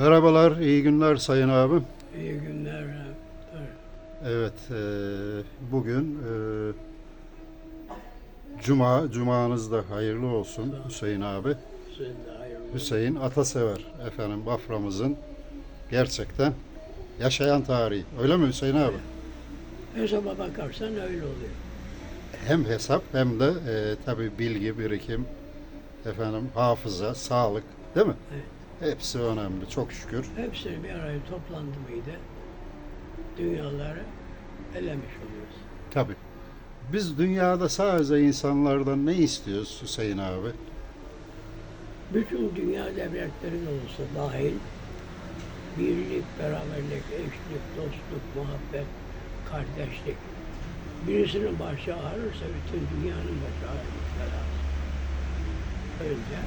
Merhabalar, iyi günler Sayın abim. İyi günler. Evet, eee, bugün eee, Cuma, Cumanız da hayırlı olsun Hüseyin abi. Hayırlı. Hüseyin Atasever efendim Bafra'mızın gerçekten yaşayan tarihi. Öyle mi Hüseyin abi? Hesaba bakarsan öyle oluyor. Hem hesap hem de eee tabi bilgi, birikim, efendim hafıza, sağlık değil mi? Evet. Hepsi önemli çok şükür. Hepsini bir araya toplandı mıydı dünyaları elemiş oluyoruz. Tabi. Biz dünyada sadece insanlardan ne istiyoruz Hüseyin abi? Bütün dünya devletleri de olsa dahil birlik, beraberlik, eşlik, dostluk, muhabbet, kardeşlik. Birisinin başı ağrırsa bütün dünyanın başı ağrımış lazım. Önce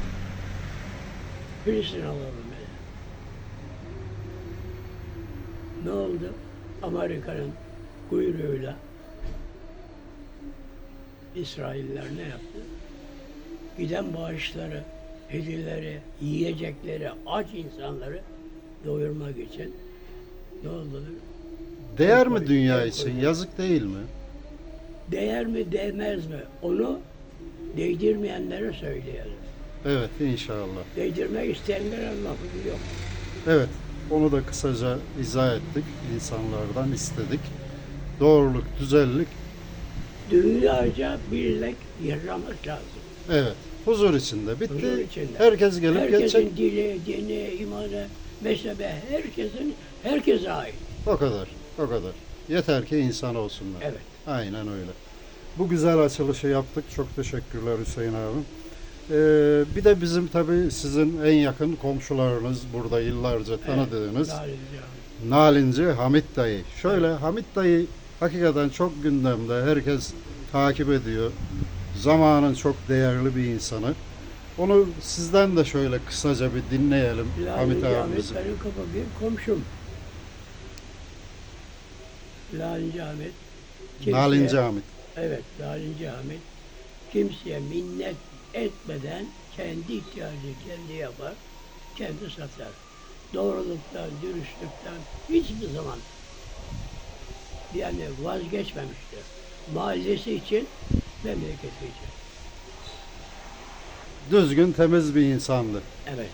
birisini alalım. Ne oldu? Amerika'nın kuyruğuyla İsrailler ne yaptı? Giden bağışları, hediyeleri, yiyecekleri, aç insanları doyurmak için ne oldu? Değer mi dünya için? Yazık değil mi? Değer mi değmez mi? Onu değdirmeyenlere söyleyelim. Evet inşallah. Değdirmek isteyenlere lafı yok. Evet onu da kısaca izah ettik. İnsanlardan istedik. Doğruluk, güzellik. Dünyaca birlik yaşamak lazım. Evet. Huzur içinde. Bitti. Huzur içinde. Herkes gelip Herkesin geçecek. dili, dini, imanı, mezhebe, herkesin, herkese ait. O kadar. O kadar. Yeter ki insan olsunlar. Evet. Aynen öyle. Bu güzel açılışı yaptık. Çok teşekkürler Hüseyin abim. Ee, bir de bizim tabii sizin en yakın komşularınız burada yıllarca tanıdığınız Cami. Nalinci Hamit dayı. Şöyle Hamit dayı hakikaten çok gündemde. Herkes takip ediyor. Zamanın çok değerli bir insanı. Onu sizden de şöyle kısaca bir dinleyelim Hamit Cami abimizi. benim kafa bir komşum. Narinci Ahmet. kimseye- Nalinci Hamit. Evet, Narinci Ahmet. Kimseye minnet etmeden kendi ihtiyacını kendi yapar, kendi satar. Doğruluktan, dürüstlükten hiçbir zaman yani vazgeçmemiştir. Mahallesi için, memleketi için. Düzgün, temiz bir insandı. Evet.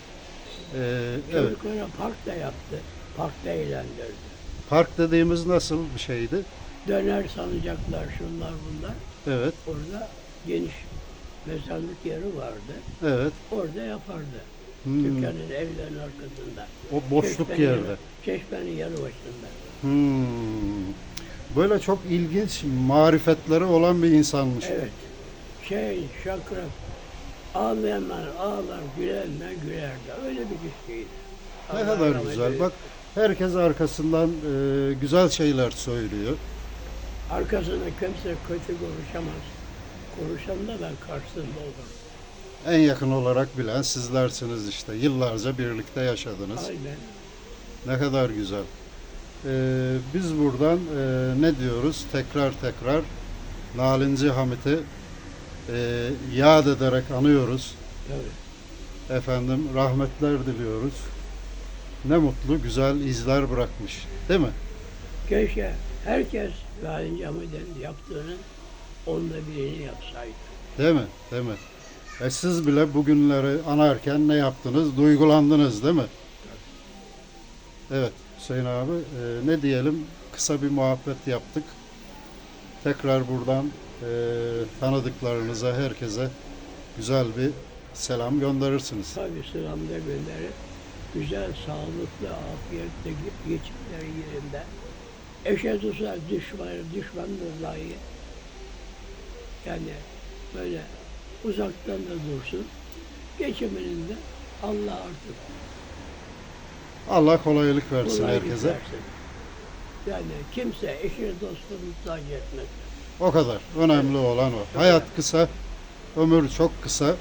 Ee, evet. Çocuklara park da yaptı. Parkta eğlendirdi. Park dediğimiz nasıl bir şeydi? Döner sanacaklar, şunlar bunlar. Evet, Orada geniş mezarlık yeri vardı. evet. Orada yapardı. Hmm, Dükkanın evlerin arkasında. O boşluk Çeşmenin yerde. Çeşmenin yanı başında. Hmm. Böyle çok ilginç marifetleri olan bir insanmış. Evet. Şey, şakrak. Ağlayanlar ağlar, gülenler gülerdi. Öyle bir kişiydi. Ne kadar güzel. eylesin. Bak herkes arkasından e, güzel şeyler söylüyor. Arkasında kimse kötü konuşamaz. Konuşan da ben karşısında olurum. En yakın olarak bilen sizlersiniz işte. Yıllarca birlikte yaşadınız. Aynen. Ne kadar güzel. Ee, biz buradan e, ne diyoruz? Tekrar tekrar Nalinci Hamit'i e, yad ederek anıyoruz. Evet. Efendim rahmetler diliyoruz. Ne mutlu güzel izler bırakmış. Değil mi? Keşke herkes Galin Cami'den yaptığının onda birini yapsaydı. Değil mi? Değil mi? E siz bile bugünleri anarken ne yaptınız? Duygulandınız değil mi? Evet Hüseyin abi e, ne diyelim kısa bir muhabbet yaptık. Tekrar buradan e, tanıdıklarınıza herkese güzel bir selam gönderirsiniz. Tabii selamda gönderip güzel, sağlıklı, afiyetle geçimleri yerinde. Eşe tutsa düşman, düşmandır dahi. Yani böyle uzaktan da dursun. Geçiminin de Allah artık Allah kolaylık versin kolaylık herkese. versin. Yani kimse eşi dostu muhtaç etmez. O kadar. Önemli olan o. Hayat kısa, ömür çok kısa.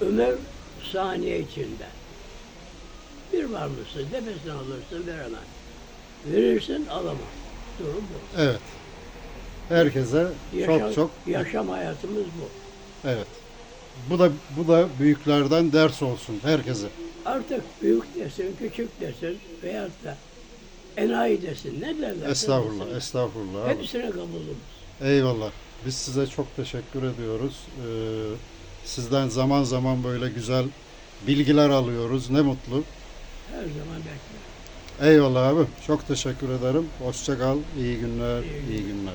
Ömür saniye içinde. Bir var mısın, nefesini alırsın, veremem. Verirsin, alamam. Durum bu. Evet. Herkese Yaşam, çok çok yaşam hayatımız bu. evet. Bu da bu da büyüklerden ders olsun herkese. Artık büyük desin, küçük desin veyahut da enayi desin. Ne derler? Estağfurullah, estağfurullah abi. Hepsine kabulümüz. Eyvallah. Biz size çok teşekkür ediyoruz. Ee, sizden zaman zaman böyle güzel bilgiler alıyoruz. Ne mutlu. Her zaman bekler. Eyvallah abi. Çok teşekkür ederim. Hoşça kal. İyi günler. İyi İyi günler.